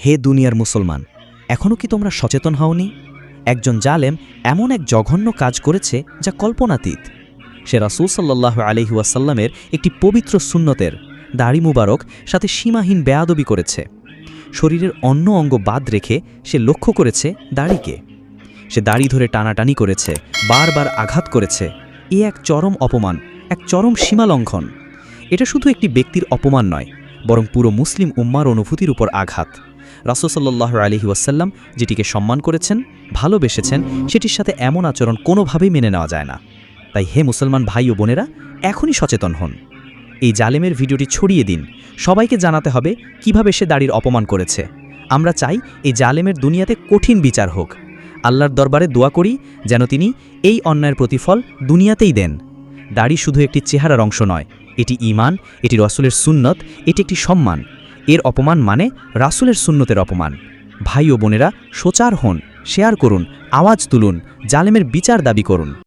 হে দুনিয়ার মুসলমান এখনও কি তোমরা সচেতন হওনি? একজন জালেম এমন এক জঘন্য কাজ করেছে যা কল্পনাতীত। সে রাসূল সাল্লাহ আলহি ওয়াসাল্লামের একটি পবিত্র সুন্নতের দাড়ি মুবারক, সাথে সীমাহীন বেয়াদবি করেছে। শরীরের অন্য অঙ্গ বাদ রেখে সে লক্ষ্য করেছে দাড়িকে। সে দাড়ি ধরে টানাটানি করেছে, বারবার আঘাত করেছে। এ এক চরম অপমান, এক চরম সীমালঙ্ঘন। এটা শুধু একটি ব্যক্তির অপমান নয় বরং পুরো মুসলিম উম্মার অনুভূতির উপর আঘাত। রাসূসল্লাহ আলহি ওয়াসাল্লাম যেটিকে সম্মান করেছেন, ভালোবেসেছেন, সেটির সাথে এমন আচরণ কোনোভাবেই মেনে নেওয়া যায় না। তাই হে মুসলমান ভাই ও বোনেরা, এখনই সচেতন হন। এই জালেমের ভিডিওটি ছড়িয়ে দিন। সবাইকে জানাতে হবে কীভাবে সে দাড়ির অপমান করেছে। আমরা চাই এই জালেমের দুনিয়াতে কঠিন বিচার হোক। আল্লাহর দরবারে দোয়া করি যেন তিনি এই অন্যায়ের প্রতিফল দুনিয়াতেই দেন। দাড়ি শুধু একটি চেহারার অংশ নয়, এটি ইমান এটি রসুলের সুন্নত, এটি একটি সম্মান। এর অপমান মানে রাসুলের সুন্নতের অপমান। ভাই ও বোনেরা সোচার হন, শেয়ার করুন, আওয়াজ তুলুন, জালেমের বিচার দাবি করুন।